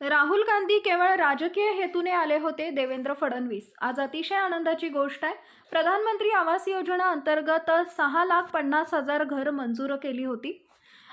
राहुल गांधी केवळ राजकीय हेतूने आले होते देवेंद्र फडणवीस. आज अतिशय आनंदाची गोष्ट आहे. प्रधानमंत्री आवास योजना अंतर्गत सहा लाख पन्नास हजार घरं मंजूर केली होती.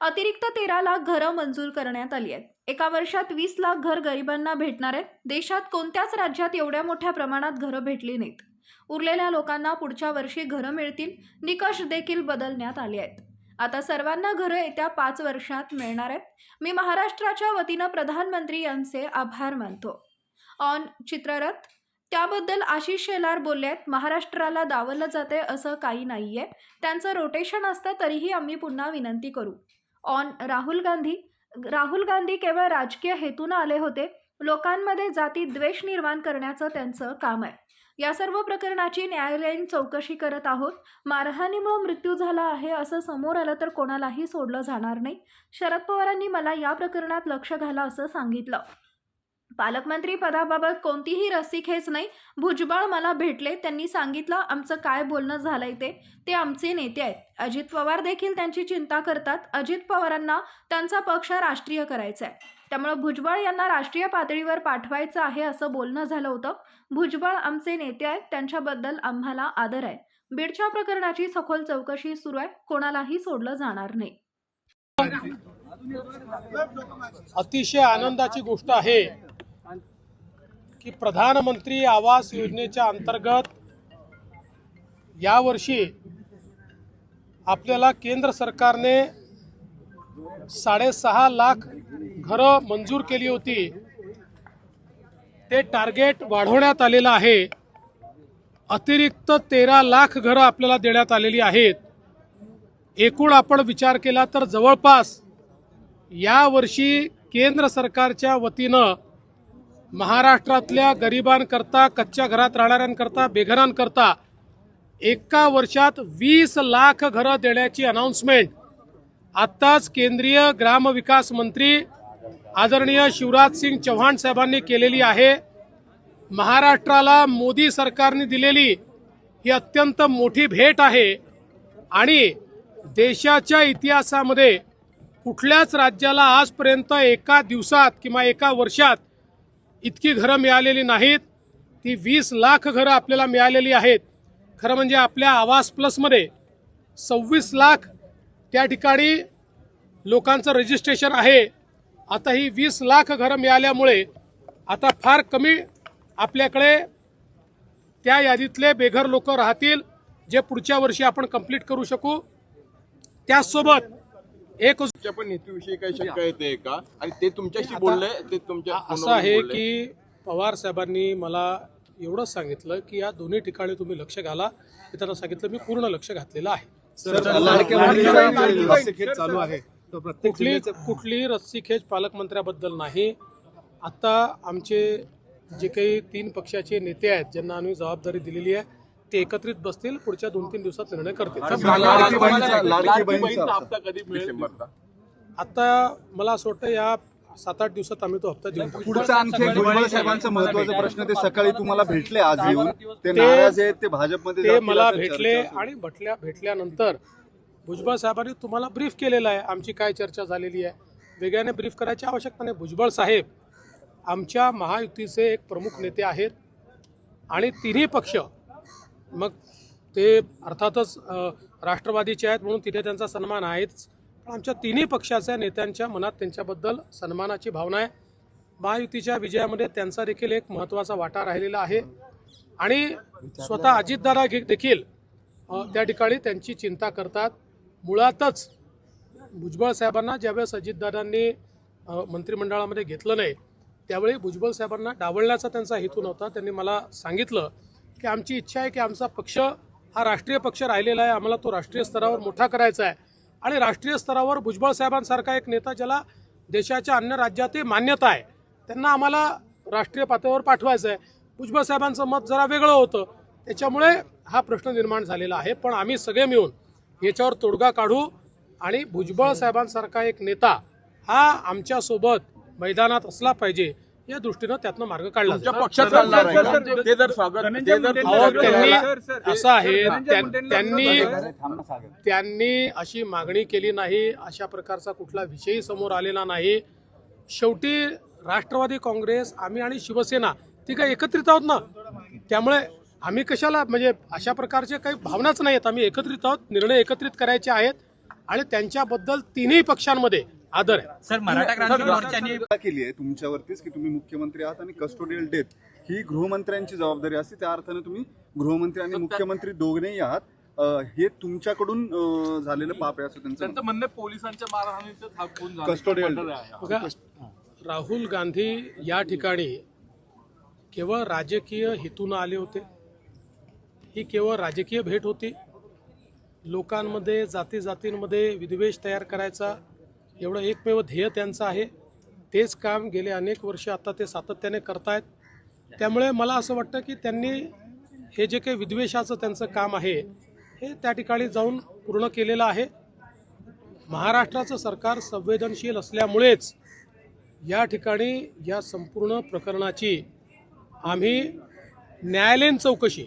अतिरिक्त तेरा लाख घरं मंजूर करण्यात आली आहेत. एका वर्षात वीस लाख घर गरिबांना भेटणार आहेत. देशात कोणत्याच राज्यात एवढ्या मोठ्या प्रमाणात घरं भेटली नाहीत. उरलेल्या लोकांना पुढच्या वर्षी घरं मिळतील. निकष देखील बदलण्यात आले आहेत. आता सर्वांना घरं येत्या पाच वर्षात मिळणार आहेत. मी महाराष्ट्राच्या वतीनं प्रधानमंत्री यांचे आभार मानतो. ऑन चित्ररथ त्याबद्दल आशिष शेलार बोलले आहेत महाराष्ट्राला दावलं जाते असं काही नाही आहे त्यांचं रोटेशन असतं तरीही आम्ही पुन्हा विनंती करू. ऑन राहुल गांधी राहुल गांधी केवळ राजकीय हेतून आले होते. लोकांमध्ये जाती द्वेष निर्माण करण्याचं त्यांचं काम आहे. या सर्व प्रकरणाची न्यायालयीन चौकशी करत आहोत. मारहाणीमुळे मृत्यू झाला आहे असं समोर आलं तर कोणालाही सोडलं जाणार नाही. शरद पवारांनी मला या प्रकरणात लक्ष घाला असं सांगितलं. पालकमंत्री पदाबाबत कोणतीही रस्सीखेच नाही. भुजबळ मला भेटले. त्यांनी सांगितलं आमचं काय बोलणं झालंय ते? ते आमचे नेते आहेत. अजित पवार देखील त्यांची चिंता करतात. अजित पवारांना त्यांचा पक्ष राष्ट्रीय करायचा आहे. त्यामुळे भुजबळ यांना राष्ट्रीय पातळीवर पाठवायचं आहे असं बोलणं झालं होतं. भुजबळ आमचे नेते आहेत त्यांच्याबद्दल आम्हाला आदर आहे. बीडच्या प्रकरणाची सखोल चौकशी सुरू आहे कोणालाही सोडलं जाणार नाही. अतिशय आनंदाची गोष्ट आहे की प्रधानमंत्री आवास योजनेच्या अंतर्गत यावर्षी आपल्याला केंद्र सरकारने साडेसहा लाख घरं मंजूर केली होती. ते टार्गेट वाढवण्यात आलेलं आहे. अतिरिक्त तेरा लाख घरं आपल्याला देण्यात आलेली आहेत. एकूण आपण विचार केला तर जवळपास यावर्षी केंद्र सरकारच्या वतीनं महाराष्ट्रातल्या गरिबांकरता कच्च्या घरात राहणाऱ्यांकरता बेघरांकरता एका वर्षात वीस लाख घरं देण्याची अनाऊन्समेंट आत्ताच केंद्रीय ग्रामविकास मंत्री आदरणीय शिवराज सिंग चव्हाण साहेबांनी केलेली आहे. महाराष्ट्राला मोदी सरकारने दिलेली ही अत्यंत मोठी भेट आहे. आणि देशाच्या इतिहासामध्ये कुठल्याच राज्याला आजपर्यंत एका दिवसात किंवा एका वर्षात इतकी घरं मिळालेली नाहीत. ती वीस लाख घरं आपल्याला मिळालेली आहेत. खरं म्हणजे आपल्या आवास प्लसमध्ये सव्वीस लाख त्या ठिकाणी लोकांचं रजिस्ट्रेशन आहे. आता ही वीस लाख घरं मिळाल्यामुळे आता फार कमी आपल्याकडे त्या यादीतले बेघर लोक राहतील जे पुढच्या वर्षी आपण कंप्लीट करू शकू. त्याचसोबत एक पण काही शंका येते का? आणि ते तुमच्याशी बोलले ते तुमच्या असं आहे? की पवार साहेबांनी मला एवढंच सांगितलं की या दोन्ही ठिकाणी तुम्ही लक्ष घाला. मी त्यांना सांगितलं मी पूर्ण लक्ष घातलेलं आहे. प्रत्येक कुठली कुठलीही रस्सीखेच पालकमंत्र्याबद्दल नाही. आता आमचे जे काही तीन पक्षाचे नेते आहेत ज्यांना आम्ही जबाबदारी दिलेली आहे ते एकत्रित बसतील पुढच्या दोन तीन दिवसात निर्णय करतील. हप्ता कधी मिळेल? आता मला असं वाटतं या सात आठ दिवसात आम्ही तो हप्ता टाकू. पुढचा आणखी एक भुजबळ साहेबांचा महत्त्वाचा प्रश्न ते सकाळी तुम्हाला भेटले आज येऊन ते नाराज आहेत ते भाजपमध्ये ते मला भेटले. आणि भेटल्या भेटल्यानंतर भुजबळ साहेबांनी तुम्हाला ब्रीफ केलेलं आहे. आमची काय चर्चा झालेली आहे. वेगळ्याने ब्रीफ करायची आवश्यकता नाही. भुजबळ साहेब आमच्या महायुतीचे एक प्रमुख नेते आहेत आणि तिन्ही पक्ष मग ते अर्थातच राष्ट्रवादीचे आहेत म्हणून तिथे त्यांचा सन्मान आहेच. पण आमच्या तिन्ही पक्षाच्या नेत्यांच्या मनात त्यांच्याबद्दल सन्मानाची भावना आहे. महायुतीच्या विजयामध्ये त्यांचा देखील एक महत्त्वाचा वाटा राहिलेला आहे. आणि स्वतः अजितदादा घे- देखील त्या ठिकाणी त्यांची चिंता करतात. मुळातच भुजबळ साहेबांना ज्यावेळेस अजितदादांनी मंत्रिमंडळामध्ये घेतलं नाही त्यावेळी भुजबळ साहेबांना डावलण्याचा त्यांचा हेतू नव्हता. त्यांनी मला सांगितलं की आमची इच्छा आहे की आमचा पक्ष हा राष्ट्रीय पक्ष राहिलेला आहे आम्हाला तो राष्ट्रीय स्तरावर मोठा करायचा आहे. आणि राष्ट्रीय स्तरावर भुजबळ साहेबांसारखा एक नेता ज्याला देशाच्या अन्य राज्यातही मान्यता आहे त्यांना आम्हाला राष्ट्रीय पातळीवर पाठवायचं आहे. भुजबळ साहेबांचं मत जरा वेगळं होतं. त्याच्यामुळे हा प्रश्न निर्माण झालेला आहे. पण आम्ही सगळे मिळून याच्यावर तोडगा काढू आणि भुजबळ साहेबांसारखा एक नेता हा आमच्यासोबत मैदानात असला पाहिजे या दृष्टीनं त्यातनं मार्ग काढला त्यांनी असं आहे त्यां- त्यांनी त्यांनी अशी मागणी केली नाही अशा प्रकारचा कुठला विषयही समोर आलेला नाही. शेवटी राष्ट्रवादी काँग्रेस आम्ही आणि शिवसेना ती काय एकत्रित आहोत ना? त्यामुळे आम्ही कशाला म्हणजे अशा प्रकारचे काही भावनाच नाही आहेत आम्ही एकत्रित आहोत निर्णय एकत्रित करायचे आहेत आणि त्यांच्याबद्दल तिन्ही पक्षांमध्ये आदर आहे. सर मराठा क्रांती मोर्चाने टीका केली आहे तुमच्यावरतीच की तुम्ही मुख्यमंत्री आहात आणि कस्टोडियल डेथ ही गृहमंत्र्यांची जबाबदारी असते. त्या अर्थाने तुम्ही गृहमंत्री आणि मुख्यमंत्री दोघेही आहात. हे तुमच्याकडून झालेलं पाप आहे असं त्यांचं म्हणणं. पोलिसांच्या मारहाणीचं. बघा राहुल गांधी या ठिकाणी केवळ राजकीय हेतून आले होते. ही केवळ राजकीय भेट होती. लोकांमध्ये जाती जातींमध्ये विद्वेष तयार करायचा एवढं एकमेव ध्येय त्यांचं आहे. तेच काम गेले अनेक वर्ष आता ते सातत्याने करतायत. त्यामुळे मला असं वाटतं की त्यांनी हे जे काही विद्वेषाचं त्यांचं काम आहे हे त्या ठिकाणी जाऊन पूर्ण केलेलं आहे. महाराष्ट्राचं सरकार संवेदनशील असल्यामुळेच या ठिकाणी या संपूर्ण प्रकरणाची आम्ही न्यायालयीन चौकशी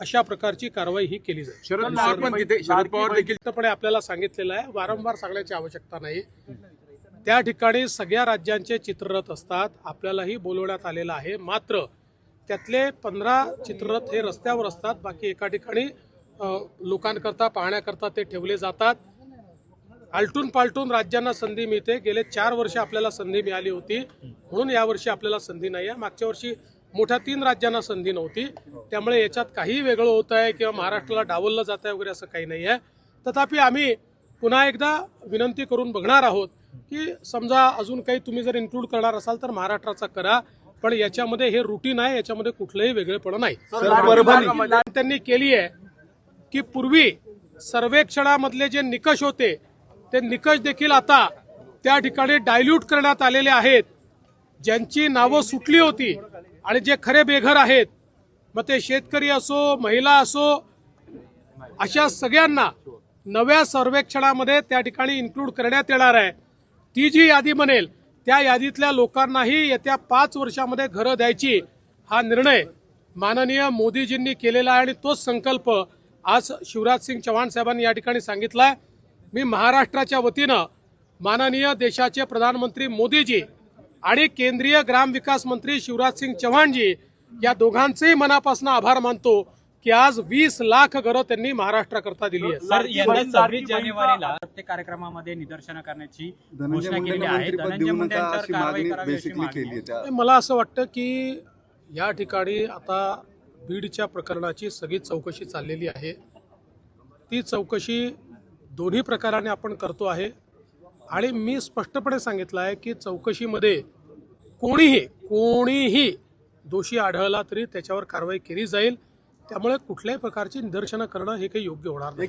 अशा प्रकारची कारवाई ही केली जाईल. शरद पवार पण तिथे शरद पवार देखील स्पष्टपणे आपल्याला सांगितलेलं आहे वारंवार सांगण्याची आवश्यकता नाही. त्या ठिकाणी सगळ्या राज्यांचे चित्ररथ असतात आपल्यालाही बोलवण्यात आलेलं आहे. मात्र त्यातले पंधरा चित्ररथ हे रस्त्यावर असतात बाकी एका ठिकाणी लोकांकरता पाहण्याकरता ते ठेवले जातात. आलटून पालटून राज्यांना संधी मिळते. गेले चार वर्ष आपल्याला संधी मिळाली होती. म्हणून यावर्षी आपल्याला संधी नाही आहे. मागच्या वर्षी मोठ्या तीन राज्यांना संधी नव्हती. त्यामुळे याच्यात काही वेगळं होत आहे किंवा महाराष्ट्राला डावललं जात आहे वगैरे असं काही नाही आहे तथापि आम्ही पुन्हा एकदा विनंती करून बघणार आहोत की समजा अजून काही तुम्ही जर इन्क्लूड करणार असाल तर महाराष्ट्राचा करा पण याच्यामध्ये हे रुटीन आहे याच्यामध्ये कुठलंही वेगळेपण नाही. त्यांनी केली आहे की पूर्वी सर्वेक्षणामधले जे निकष होते ते निकष देखील आता त्या ठिकाणी डायल्यूट करण्यात आलेले आहेत. ज्यांची नावं सुटली होती आणि जे खरे बेघर आहेत मग ते शेतकरी असो महिला असो अशा सगळ्यांना नव्या सर्वेक्षणामध्ये त्या ठिकाणी इन्क्लूड करण्यात येणार आहे. ती जी यादी बनेल त्या यादीतल्या लोकांनाही येत्या पाच वर्षामध्ये घरं द्यायची हा निर्णय माननीय मोदीजींनी केलेला आहे आणि तोच संकल्प आज शिवराज सिंग चव्हाण साहेबांनी या ठिकाणी सांगितला आहे मी महाराष्ट्राच्या वतीनं माननीय देशाचे प्रधानमंत्री मोदीजी आणि केंद्रीय ग्रामविकास मंत्री शिवराज सिंग चव्हाणजी या दोघांचेही मनापासून आभार मानतो की आज वीस लाख घरं त्यांनी महाराष्ट्राकरता दिली यंदा सव्वीस जानेवारीला प्रत्येक कार्यक्रमामध्ये निदर्शनं करण्याची घोषणा केलेली आहे. आहे. आहे मला असं वाटतं की या ठिकाणी आता बीडच्या प्रकरणाची सगळी चौकशी चाललेली आहे. ती चौकशी दोन्ही प्रकाराने आपण करतो आहे. आणि मी स्पष्टपणे सांगितलं आहे की चौकशीमध्ये कोणीही कोणीही दोषी आढळला तरी त्याच्यावर कारवाई केली जाईल. त्यामुळे कुठल्याही प्रकारची निदर्शनं करणं हे काही योग्य होणार नाही.